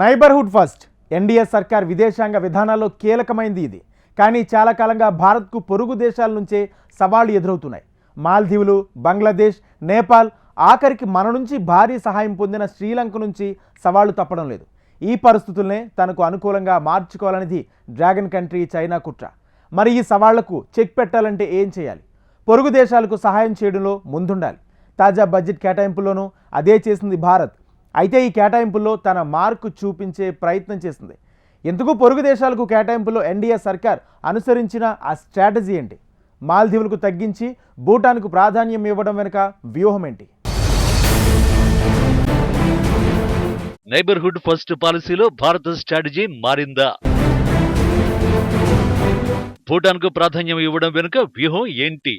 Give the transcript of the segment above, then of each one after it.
Neighbourhood first. NDA సర్కార్ విదేశాంగ విధానాల్లో కీలకమైంది ఇది. కానీ చాలా కాలంగా భారత్కు పొరుగు దేశాల నుంచే సవాళ్ళు ఎదురవుతున్నాయి. మాల్దీవులు బంగ్లాదేశ్ నేపాల్ ఆఖరికి మన నుంచి భారీ సహాయం పొందిన శ్రీలంక నుంచి సవాళ్ళు తప్పడం లేదు. ఈ పరిస్థితుల్నే తనకు అనుకూలంగా మార్చుకోవాలనేది డ్రాగన్ కంట్రీ చైనా కుట్ర. మరి ఈ సవాళ్ళకు చెక్ పెట్టాలంటే ఏం చేయాలి? పొరుగు దేశాలకు సహాయం చేయడంలో ముందుండాలి. తాజా బడ్జెట్ కేటాయింపులోనూ అదే చేసింది భారత్. అయితే ఈ కేటాయింపుల్లో తన మార్కు చూపించే ప్రయత్నం చేసింది. ఎందుకు పొరుగు దేశాలకు కేటాయింపులో ఎన్డీఏ సర్కార్ అనుసరించిన ఆ స్ట్రాటజీ ఏంటి? మాల్దీవులకు తగ్గించి భూటాన్కు ప్రాధాన్యం ఇవ్వడం వెనుక వ్యూహం ఏంటి? నైబర్హుడ్ ఫస్ట్ పాలసీలో భారత స్ట్రాటజీ మారిందా? భూటాన్కు ప్రాధాన్యం ఇవ్వడం వెనుక వ్యూహం ఏంటి?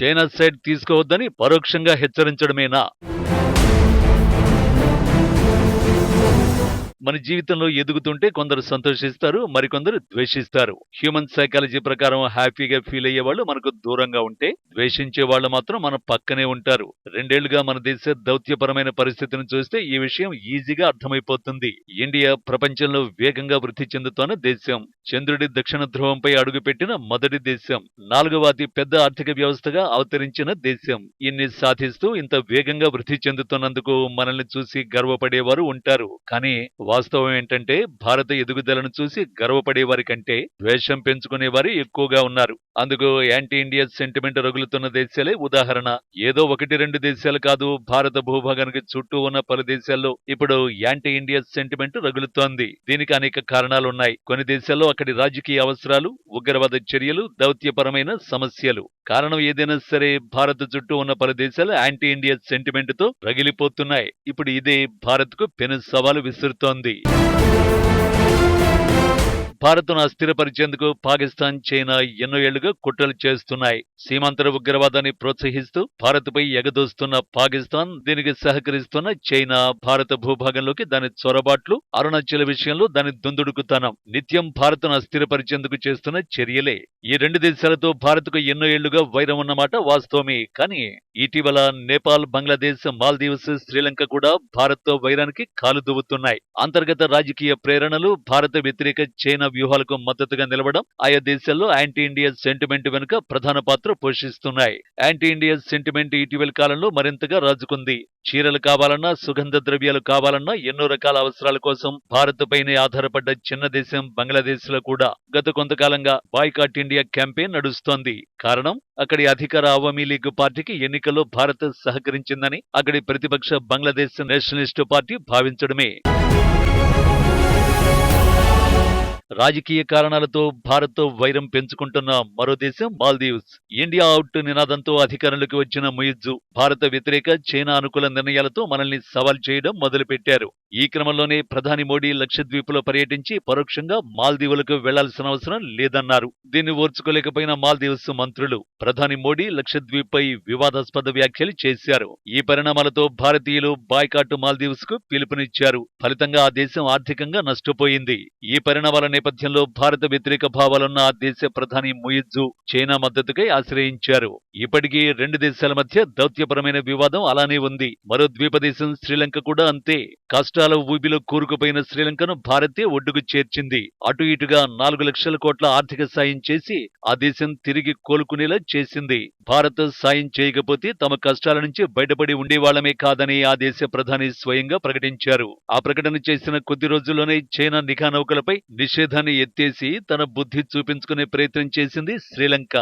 చైనా సైడ్ తీసుకోవద్దని పరోక్షంగా హెచ్చరించడమేనా? మన జీవితంలో ఎదుగుతుంటే కొందరు సంతోషిస్తారు మరికొందరు ద్వేషిస్తారు. హ్యూమన్ సైకాలజీ ప్రకారం హ్యాపీగా ఫీల్ అయ్యే వాళ్ళు మనకు దూరంగా ఉంటే ద్వేషించే వాళ్ళు మాత్రం మన పక్కనే ఉంటారు. రెండేళ్ళుగా మన దేశ దౌత్యపరమైన పరిస్థితిని చూస్తే ఈ విషయం ఈజీగా అర్థమైపోతుంది. ఇండియా ప్రపంచంలో వేగంగా వృద్ధి చెందుతోన్న దేశం. చంద్రుడి దక్షిణ ధ్రువంపై అడుగుపెట్టిన మొదటి దేశం. నాలుగవ అతి పెద్ద ఆర్థిక వ్యవస్థగా అవతరించిన దేశం. ఇన్ని సాధిస్తూ ఇంత వేగంగా వృద్ధి చెందుతున్నందుకు మనల్ని చూసి గర్వపడేవారు ఉంటారు. కానీ వాస్తవం ఏంటంటే భారత ఎదుగుదలను చూసి గర్వపడే వారి కంటే ద్వేషం పెంచుకునే వారు ఎక్కువగా ఉన్నారు. అందుకు యాంటీ ఇండియా సెంటిమెంట్ రగులుతున్న దేశాలే ఉదాహరణ. ఏదో ఒకటి రెండు దేశాలు కాదు భారత భూభాగానికి చుట్టూ ఉన్న పలు దేశాల్లో ఇప్పుడు యాంటీ ఇండియా సెంటిమెంట్ రగులుతోంది. దీనికి అనేక కారణాలున్నాయి. కొన్ని దేశాల్లో అక్కడి రాజకీయ అవసరాలు ఉగ్రవాద చర్యలు దౌత్యపరమైన సమస్యలు. కారణం ఏదైనా సరే భారత్ చుట్టూ ఉన్న పలు దేశాలు యాంటీ ఇండియా సెంటిమెంట్తో రగిలిపోతున్నాయి. ఇప్పుడు ఇదే భారత్కు పెను సవాలు విసురుతోంది. ఉంది భారత్ను అస్థిరపరిచేందుకు పాకిస్తాన్ చైనా ఎన్నో ఏళ్ళుగా కుట్రలు చేస్తున్నాయి. సీమాంతర ఉగ్రవాదాన్ని ప్రోత్సహిస్తూ భారత్పై ఎగదోస్తున్న పాకిస్తాన్ దీనికి సహకరిస్తున్న చైనా భారత భూభాగంలోకి దాని చొరబాట్లు అరుణాచల్ విషయంలో దాని దుందుడుకుతనం నిత్యం భారత్ను అస్థిరపరిచేందుకు చేస్తున్న చర్యలే. ఈ రెండు దేశాలతో భారత్కు ఎన్నో ఏళ్ళుగా వైరం ఉన్నమాట వాస్తవమే కానీ ఇటీవల నేపాల్ బంగ్లాదేశ్ మాల్దీవ్స్ శ్రీలంక కూడా భారత్తో వైరానికి కాలు దువ్వుతున్నాయి అంతర్గత రాజకీయ ప్రేరణలు భారత వ్యతిరేక చైనా వ్యూహాలకు మద్దతుగా నిలవడం ఆయా దేశాల్లో యాంటీ ఇండియా సెంటిమెంట్ వెనుక ప్రధాన పాత్ర పోషిస్తున్నాయి. యాంటీ ఇండియా సెంటిమెంట్ ఇటీవల కాలంలో మరింతగా రాజుకుంది. చీరలు కావాలన్నా సుగంధ ద్రవ్యాలు కావాలన్నా ఎన్నో రకాల అవసరాల కోసం భారత్ పైనే ఆధారపడ్డ చిన్న దేశం బంగ్లాదేశ్లో కూడా గత కొంతకాలంగా బాయ్కాట్ ఇండియా క్యాంపెయిన్ నడుస్తోంది. కారణం అక్కడి అధికార అవామీ లీగ్ పార్టీకి ఎన్నికల్లో భారత్ సహకరించిందని అక్కడి ప్రతిపక్ష బంగ్లాదేశ్ నేషనలిస్టు పార్టీ భావించడమే. రాజకీయ కారణాలతో భారత్తో వైరం పెంచుకుంటున్న మరో దేశం మాల్దీవ్స్. ఇండియా అవుట్ నినాదంతో అధికారంలోకి వచ్చిన ముయిజ్జు భారత వ్యతిరేక చైనా అనుకూల నిర్ణయాలతో మనల్ని సవాల్ చేయడం మొదలుపెట్టారు. ఈ క్రమంలోనే ప్రధాని మోడీ లక్షద్వీపులో పర్యటించి పరోక్షంగా మాల్దీవులకు వెళ్ళాల్సిన అవసరం లేదన్నారు. దీన్ని ఓర్చుకోలేకపోయిన మాల్దీవ్స్ మంత్రులు ప్రధాని మోడీ లక్షద్వీప్ పై వివాదాస్పద వ్యాఖ్యలు చేశారు. ఈ పరిణామాలతో భారతీయులు బాయ్కాట్ మాల్దీవ్స్కు పిలుపునిచ్చారు. ఫలితంగా ఆ దేశం ఆర్థికంగా నష్టపోయింది. ఈ పరిణామాల నేపథ్యంలో భారత వ్యతిరేక భావాలున్న ఆ దేశ ప్రధాని ముయిజ్జు చైనా మద్దతుకై ఆశ్రయించారు. ఇప్పటికీ రెండు దేశాల మధ్య దౌత్యపరమైన వివాదం అలానే ఉంది. మరో ద్వీపదేశం శ్రీలంక కూడా అంతే. కష్టాల ఊబిలో కూరుకుపోయిన శ్రీలంకను భారతే ఒడ్డుకు చేర్చింది. అటు ఇటుగా నాలుగు లక్షల కోట్ల ఆర్థిక సాయం చేసి ఆ దేశం తిరిగి కోలుకునేలా చేసింది. భారత్ సాయం చేయకపోతే తమ కష్టాల నుంచి బయటపడి ఉండేవాళ్ళమే కాదని ఆ దేశ ప్రధాని స్వయంగా ప్రకటించారు. ఆ ప్రకటన చేసిన కొద్ది రోజుల్లోనే చైనా నిఘా నౌకలపై నిషేధాన్ని ఎత్తేసి తన బుద్ధి చూపించుకునే ప్రయత్నం చేసింది శ్రీలంక.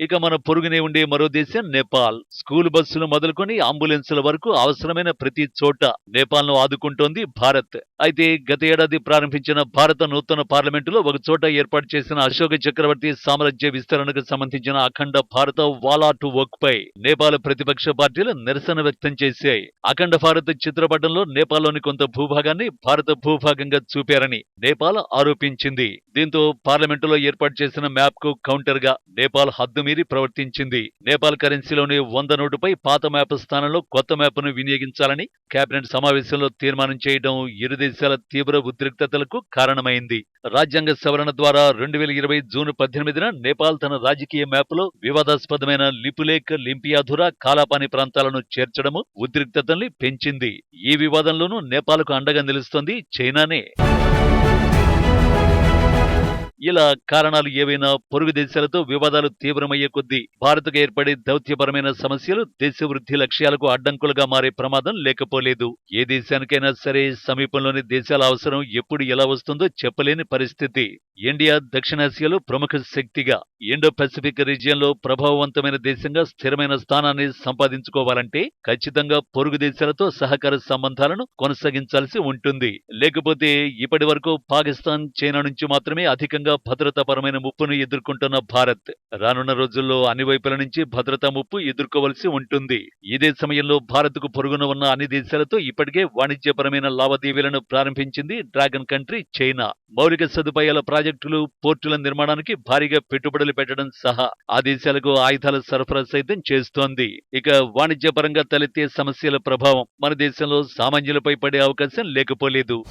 ఇక మన పొరుగునే ఉండే మరో దేశం నేపాల్. స్కూల్ బస్సులు మొదలుకొని అంబులెన్సుల వరకు అవసరమైన ప్రతి చోట నేపాల్ను ఆదుకుంటోంది భారత్. అయితే గత ఏడాది ప్రారంభించిన భారత నూతన పార్లమెంటులో ఒక చోట ఏర్పాటు చేసిన అశోక చక్రవర్తి సామ్రాజ్య విస్తరణకు సంబంధించిన అఖండ భారత వాలా టు వర్క్ పై నేపాల్ ప్రతిపక్ష పార్టీలు నిరసన వ్యక్తం చేశాయి. అఖండ భారత్ చిత్రపటంలో నేపాల్లోని కొంత భూభాగాన్ని భారత భూభాగంగా చూపారని నేపాల్ ఆరోపించింది. దీంతో పార్లమెంటులో ఏర్పాటు చేసిన మ్యాప్కు కౌంటర్గా నేపాల్ హద్దు మీరి ప్రవర్తించింది. నేపాల్ కరెన్సీలోని వంద నోటుపై పాత మ్యాప్ స్థానంలో కొత్త మ్యాప్ను వినియోగించాలని కేబినెట్ సమావేశంలో తీర్మానం చేయడం ఇరు దేశాల తీవ్ర ఉద్రిక్తతలకు కారణమైంది. రాజ్యాంగ సవరణ ద్వారా రెండు వేల ఇరవై జూన్ పద్దెనిమిదిన నేపాల్ తన రాజకీయ మ్యాప్లో వివాదాస్పదమైన లిపులేక్ లింపియాధుర కాలాపాని ప్రాంతాలను చేర్చడము ఉద్రిక్తతల్ని పెంచింది. ఈ వివాదంలోనూ నేపాల్కు అండగా నిలుస్తోంది చైనానే. ఇలా కారణాలు ఏవైనా పొరుగు దేశాలతో వివాదాలు తీవ్రమయ్యే కొద్దీ భారత్కు ఏర్పడే దౌత్యపరమైన సమస్యలు దేశ వృద్ధి లక్ష్యాలకు అడ్డంకులుగా మారే ప్రమాదం లేకపోలేదు. ఏ దేశానికైనా సరే సమీపంలోని దేశాల అవసరం ఎప్పుడు ఎలా వస్తుందో చెప్పలేని పరిస్థితి. ఇండియా దక్షిణాసియాలో ప్రముఖ శక్తిగా ఇండో పసిఫిక్ రీజియన్లో ప్రభావవంతమైన దేశంగా స్థిరమైన స్థానాన్ని సంపాదించుకోవాలంటే ఖచ్చితంగా పొరుగు దేశాలతో సహకార సంబంధాలను కొనసాగించాల్సి ఉంటుంది. లేకపోతే ఇప్పటి వరకు పాకిస్తాన్ చైనా నుంచి మాత్రమే అధికంగా భద్రతాపరమైన ముప్పును ఎదుర్కొంటున్న భారత్. రానున్న రోజుల్లో అన్ని వైపుల నుంచి భద్రతా ముప్పు ఎదుర్కోవలసి ఉంటుంది. ఇదే సమయంలో భారత్కు పొరుగున ఉన్న అన్ని దేశాలతో ఇప్పటికే వాణిజ్యపరమైన లావాదేవీలను ప్రారంభించింది డ్రాగన్ కంట్రీ చైనా. మౌలిక సదుపాయాల ప్రాజెక్టులు పోర్టుల నిర్మాణానికి భారీగా పెట్టుబడులు పెట్టడం సహా ఆ దేశాలకు ఆయుధాల సరఫరా సైతం చేస్తోంది. ఇక వాణిజ్యపరంగా తలెత్తే సమస్యల ప్రభావం మన దేశంలో సామాన్యులపై పడే అవకాశం లేకపోలేదు.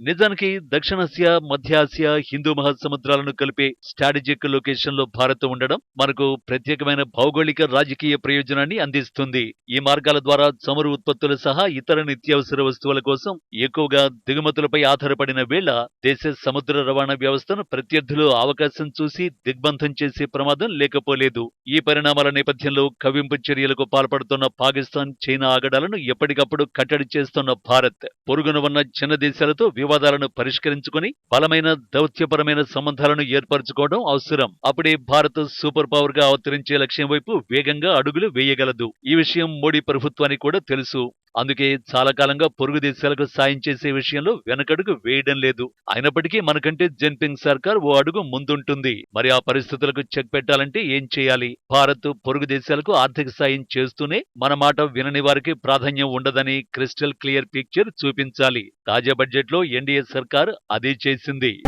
నిజానికి దక్షిణాసియా మధ్య ఆసియా హిందూ మహాసముద్రాలను కలిపే స్ట్రాటజిక్ లొకేషన్లో భారత్ ఉండడం మనకు ప్రత్యేకమైన భౌగోళిక రాజకీయ ప్రయోజనాన్ని అందిస్తుంది. ఈ మార్గాల ద్వారా చమురు ఉత్పత్తులు సహా ఇతర నిత్యావసర వస్తువుల కోసం ఎక్కువగా దిగుమతులపై ఆధారపడిన వేళ దేశ సముద్ర రవాణా వ్యవస్థను ప్రత్యర్థులు అవకాశం చూసి దిగ్బంధం చేసే ప్రమాదం లేకపోలేదు. ఈ పరిణామాల నేపథ్యంలో కవింపు చర్యలకు పాల్పడుతున్న పాకిస్తాన్ చైనా ఆగడాలను ఎప్పటికప్పుడు కట్టడి చేస్తున్న భారత్ పొరుగున ఉన్న చిన్న దేశాలతో వివాదాలను పరిష్కరించుకుని బలమైన దౌత్యపరమైన సంబంధాలను ఏర్పరచుకోవడం అవసరం. అప్పుడే భారత్ సూపర్ పవర్గా అవతరించే లక్ష్యం వైపు వేగంగా అడుగులు వేయగలదు. ఈ విషయం మోడీ ప్రభుత్వానికి కూడా తెలుసు. అందుకే చాలా కాలంగా పొరుగు దేశాలకు సాయం చేసే విషయంలో వెనకడుగు వేయడం లేదు. అయినప్పటికీ మనకంటే జిన్పింగ్ సర్కార్ ఓ అడుగు ముందుంటుంది. మరి ఆ పరిస్థితులకు చెక్ పెట్టాలంటే ఏం చేయాలి? భారత్ పొరుగు దేశాలకు ఆర్థిక సాయం చేస్తూనే మన మాట వినని వారికి ప్రాధాన్యం ఉండదని క్రిస్టల్ క్లియర్ పిక్చర్ చూపించాలి. తాజా బడ్జెట్లో ఎన్డీఏ సర్కార్ అదే చేసింది.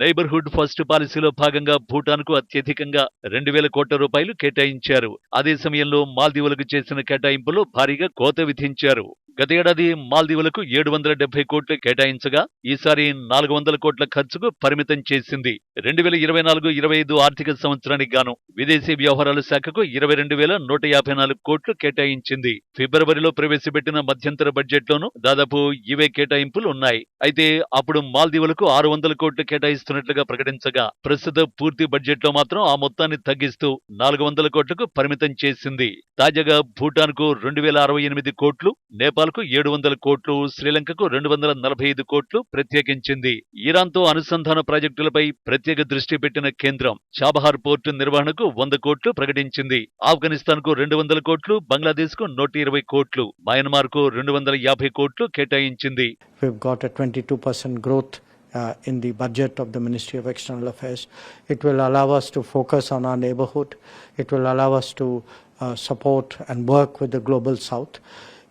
నైబర్హుడ్ ఫస్ట్ పాలసీలో భాగంగా భూటాన్కు అత్యధికంగా రెండు వేల కోట్ల రూపాయలు కేటాయించారు. అదే సమయంలో మాల్దీవులకు చేసిన కేటాయింపులో భారీగా కోత విధించారు. గతేడాది మాల్దీవులకు ఏడు వందల డెబ్బై కోట్లు కేటాయించగా ఈసారి నాలుగు వందల కోట్ల ఖర్చుకు పరిమితం చేసింది. రెండు వేల ఇరవై నాలుగు ఇరవై ఐదు ఆర్థిక సంవత్సరానికి గాను విదేశీ వ్యవహారాల శాఖకు ఇరవై రెండు వేల నూట యాభై నాలుగు కోట్లు కేటాయించింది. ఫిబ్రవరిలో ప్రవేశపెట్టిన మధ్యంతర బడ్జెట్లోనూ దాదాపు ఇవే కేటాయింపులు ఉన్నాయి. అయితే అప్పుడు మాల్దీవులకు ఆరు వందల కోట్లు కేటాయిస్తున్నట్లుగా ప్రకటించగా ప్రస్తుత పూర్తి బడ్జెట్లో మాత్రం ఆ మొత్తాన్ని తగ్గిస్తూ నాలుగు వందల కోట్లకు పరిమితం చేసింది. తాజాగా భూటాన్కు రెండు వేల అరవై ఎనిమిది కోట్లు నేపాల్ నేపాల్కు ఏడు వందల కోట్లు శ్రీలంకకు రెండు వందల నలభై ఐదు కోట్లు ప్రత్యేకించింది ఇరాన్తో అనుసంధాన ప్రాజెక్టులపై ప్రత్యేక దృష్టి పెట్టిన కేంద్రం చాబహార్ పోర్టు నిర్వహణకు వంద కోట్లు ప్రకటించింది ఆఫ్ఘనిస్తాన్కు రెండు వందల కోట్లు బంగ్లాదేశ్కు నూట ఇరవై కోట్లు మయన్మార్కు రెండు వందల యాభై కోట్లు కేటాయించింది uh, in the budget of the Ministry of External Affairs. It will allow us to focus on our neighborhood. It will allow us to uh, support and work with the global south.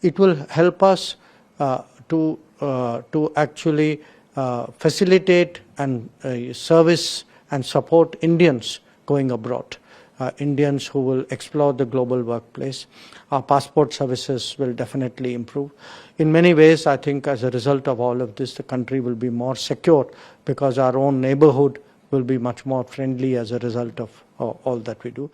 It will help us uh, to, uh, to actually uh, facilitate and service and support Indians going abroad. Uh, Indians who will explore the global workplace. Our passport services will definitely improve. In many ways, I think as a result of all of this, the country will be more secure because our own neighborhood will be much more friendly as a result of uh, all that we do.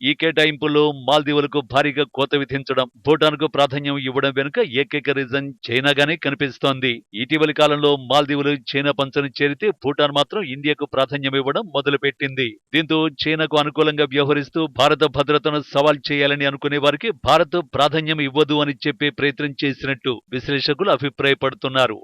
ఈ కేటాయింపుల్లో మాల్దీవులకు భారీగా కోత విధించడం భూటాన్కు ప్రాధాన్యం ఇవ్వడం వెనుక ఏకైక reason చైనాగానే కనిపిస్తోంది. ఇటీవలి కాలంలో మాల్దీవులు చైనా పంచను చేరితే భూటాన్ మాత్రం ఇండియాకు ప్రాధాన్యం ఇవ్వడం మొదలుపెట్టింది. దీంతో చైనాకు అనుకూలంగా వ్యవహరిస్తూ భారత భద్రతను సవాల్ చేయాలని అనుకునే వారికి భారత్ ప్రాధాన్యం ఇవ్వదు అని చెప్పే ప్రయత్నం చేసినట్టు విశ్లేషకులు అభిప్రాయపడుతున్నారు.